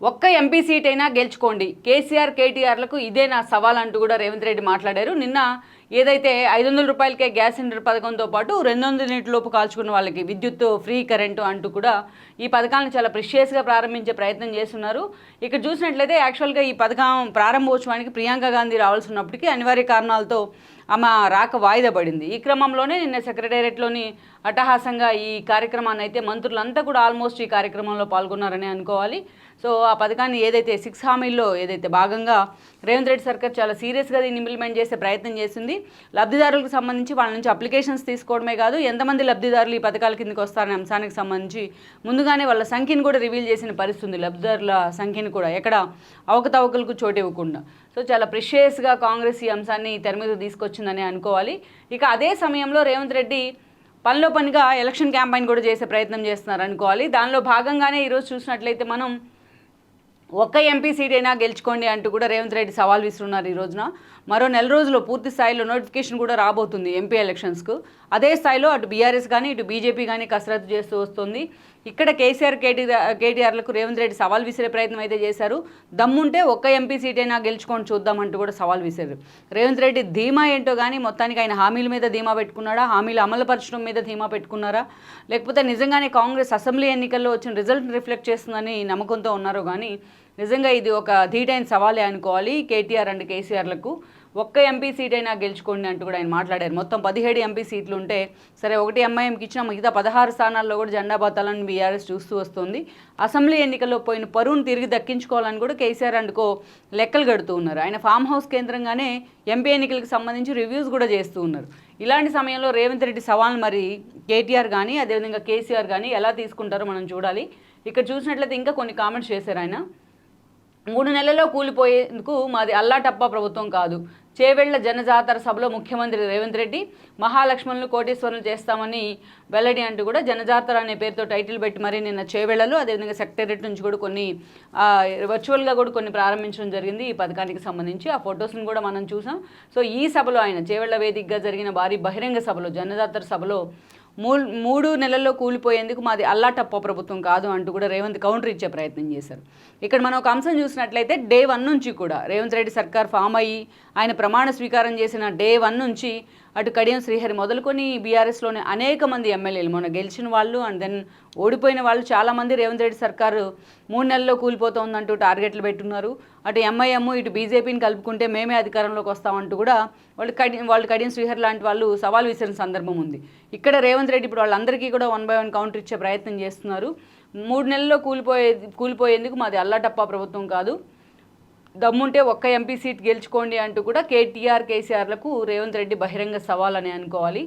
ఒక్క MP seat అయినా గెలుచుకోండి. కేసీఆర్ కేటీఆర్లకు ఇదే నా సవాల్ అంటూ కూడా రేవంత్ రెడ్డి మాట్లాడారు. నిన్న ఏదైతే ఐదు వందల రూపాయలకే గ్యాస్ సిలిండర్ పథకంతో పాటు రెండు వందల నీటిలోపు కాల్చుకున్న వాళ్ళకి విద్యుత్ ఫ్రీ కరెంటు అంటూ కూడా ఈ పథకాలను చాలా ప్రిషియస్గా ప్రారంభించే ప్రయత్నం చేస్తున్నారు. ఇక్కడ చూసినట్లయితే యాక్చువల్గా ఈ పథకం ప్రారంభోత్సవానికి ప్రియాంక గాంధీ రావాల్సి ఉన్నప్పటికీ అనివార్య కారణాలతో ఆమె రాక వాయిదా పడింది. ఈ క్రమంలోనే నిన్న సెక్రటేరియట్లోని అట్టహాసంగా ఈ కార్యక్రమాన్ని అయితే మంత్రులంతా కూడా ఆల్మోస్ట్ ఈ కార్యక్రమంలో పాల్గొన్నారని అనుకోవాలి. సో ఆ పథకాన్ని ఏదైతే సిక్స్ హామీల్లో ఏదైతే భాగంగా రేవంత్ రెడ్డి సర్కార్ చాలా సీరియస్గా దీన్ని ఇంప్లిమెంట్ చేసే ప్రయత్నం చేసింది. లబ్ధిదారులకు సంబంధించి వాళ్ళ నుంచి అప్లికేషన్స్ తీసుకోవడమే కాదు ఎంతమంది లబ్ధిదారులు ఈ పథకాల కిందకి వస్తారనే అంశానికి సంబంధించి ముందుగానే వాళ్ళ సంఖ్యను కూడా రివీల్ చేసిన పరిస్థితి ఉంది. లబ్ధిదారుల సంఖ్యను కూడా ఎక్కడ అవకతవకలకు చోటు ఇవ్వకుండా. సో చాలా ప్రిషియస్గా కాంగ్రెస్ ఈ అంశాన్ని తెర మీద తీసుకొచ్చిందని అనుకోవాలి. ఇక అదే సమయంలో రేవంత్ రెడ్డి పనిలో పనిగా ఎలక్షన్ క్యాంపెయిన్ కూడా చేసే ప్రయత్నం చేస్తున్నారు అనుకోవాలి. దానిలో భాగంగానే ఈరోజు చూసినట్లయితే మనం ఒక్క ఎంపీ సీట్ అయినా గెలుచుకోండి అంటూ కూడా రేవంత్ రెడ్డి సవాల్ విసురున్నారు ఈ రోజున. మరో నెల రోజుల్లో పూర్తి స్థాయిలో నోటిఫికేషన్ కూడా రాబోతుంది ఎంపీ ఎలక్షన్స్కు. అదే స్థాయిలో అటు బీఆర్ఎస్ కానీ ఇటు బీజేపీ కానీ కసరత్తు చేస్తూ వస్తుంది. ఇక్కడ కేసీఆర్ కేటీ కేటీఆర్లకు రేవంత్ రెడ్డి సవాల్ విసిరే ప్రయత్నం అయితే చేశారు. దమ్ముంటే ఒక్క ఎంపీ సీట్ అయినా గెలుచుకొని చూద్దామంటూ కూడా సవాల్ విసిరారు. రేవంత్ రెడ్డి ధీమా ఏంటో కానీ మొత్తానికి ఆయన హామీల మీద ధీమా పెట్టుకున్నాడా? హామీలు అమలుపరచడం మీద ధీమా పెట్టుకున్నారా? లేకపోతే నిజంగానే కాంగ్రెస్ అసెంబ్లీ ఎన్నికల్లో వచ్చిన రిజల్ట్ రిఫ్లెక్ట్ చేస్తుందని నమ్మకంతో ఉన్నారో కానీ నిజంగా ఇది ఒక ధీటైన సవాలే అనుకోవాలి. కేటీఆర్ అండ్ కేసీఆర్లకు ఒక్క ఎంపీ సీట్ అయినా గెలుచుకోండి అంటూ కూడా ఆయన మాట్లాడారు. మొత్తం పదిహేడు ఎంపీ సీట్లు ఉంటే సరే ఒకటి ఎంఐఎంకి ఇచ్చిన మిగతా పదహారు స్థానాల్లో కూడా జెండా బాతాలని బీఆర్ఎస్ చూస్తూ వస్తుంది. అసెంబ్లీ ఎన్నికల్లో పోయిన పరువును తిరిగి దక్కించుకోవాలని కూడా కేసీఆర్ అండ్కో లెక్కలు కడుతూ ఉన్నారు. ఆయన ఫామ్ హౌస్ కేంద్రంగానే ఎంపీ ఎన్నికలకు సంబంధించి రివ్యూస్ కూడా చేస్తూ ఉన్నారు. ఇలాంటి సమయంలో రేవంత్ రెడ్డి సవాల్ మరి కేటీఆర్ కానీ అదేవిధంగా కేసీఆర్ కానీ ఎలా తీసుకుంటారో మనం చూడాలి. ఇక్కడ చూసినట్లయితే ఇంకా కొన్ని కామెంట్స్ చేశారు ఆయన. మూడు నెలల్లో కూలిపోయేందుకు మాది అల్లాటప్ప ప్రభుత్వం కాదు. చేవెళ్ళ జనజాతర సభలో ముఖ్యమంత్రి రేవంత్ రెడ్డి మహాలక్ష్మణులు కోటేశ్వరులు చేస్తామని వెల్లడి అంటూ కూడా జనజాతర అనే పేరుతో టైటిల్ పెట్టి మరి నిన్న చేవెళ్ళలో అదేవిధంగా సెక్రటరేట్ నుంచి కూడా కొన్ని వర్చువల్గా కూడా కొన్ని ప్రారంభించడం జరిగింది ఈ పథకానికి సంబంధించి. ఆ ఫొటోస్ని కూడా మనం చూసాం. సో ఈ సభలో ఆయన చేవెళ్ళ వేదికగా జరిగిన భారీ బహిరంగ సభలో జనజాతర సభలో మూడు నెలల్లో కూలిపోయేందుకు మాది అల్లాటప్ప ప్రభుత్వం కాదు అంటూ కూడా రేవంత్ కౌంటర్ ఇచ్చే ప్రయత్నం చేశారు. ఇక్కడ మనం ఒక అంశం చూసినట్లయితే డే వన్ నుంచి కూడా రేవంత్ రెడ్డి సర్కార్ ఫామ్ అయ్యి ఆయన ప్రమాణ స్వీకారం చేసిన డే వన్ నుంచి అటు కడియం శ్రీహరి మొదలుకొని బీఆర్ఎస్లోని అనేక మంది ఎమ్మెల్యేలు. మొన్న గెలిచిన వాళ్ళు అండ్ దెన్ ఓడిపోయిన వాళ్ళు చాలామంది రేవంత్ రెడ్డి సర్కారు మూడు నెలల్లో కూలిపోతుందంటూ టార్గెట్లు పెట్టున్నారు. అటు ఎంఐఎం ఇటు బీజేపీని కలుపుకుంటే మేమే అధికారంలోకి వస్తామంటూ కూడా వాళ్ళు కడి వాళ్ళు కడియం శ్రీహరి లాంటి వాళ్ళు సవాల్ విసిరిన సందర్భం ఉంది. ఇక్కడ రేవంత్ రెడ్డి ఇప్పుడు వాళ్ళందరికీ కూడా వన్ బై వన్ కౌంటర్ ఇచ్చే ప్రయత్నం చేస్తున్నారు. మూడు నెలల్లో కూలిపోయే కూలిపోయేందుకు మాది అల్లాటప్ప ప్రభుత్వం కాదు. దమ్ముంటే ఒక్క ఎంపీ సీట్ గెలుచుకోండి అంటూ కూడా కేటీఆర్ కేసీఆర్లకు రేవంత్ రెడ్డి బహిరంగ సవాల్ అని అనుకోవాలి.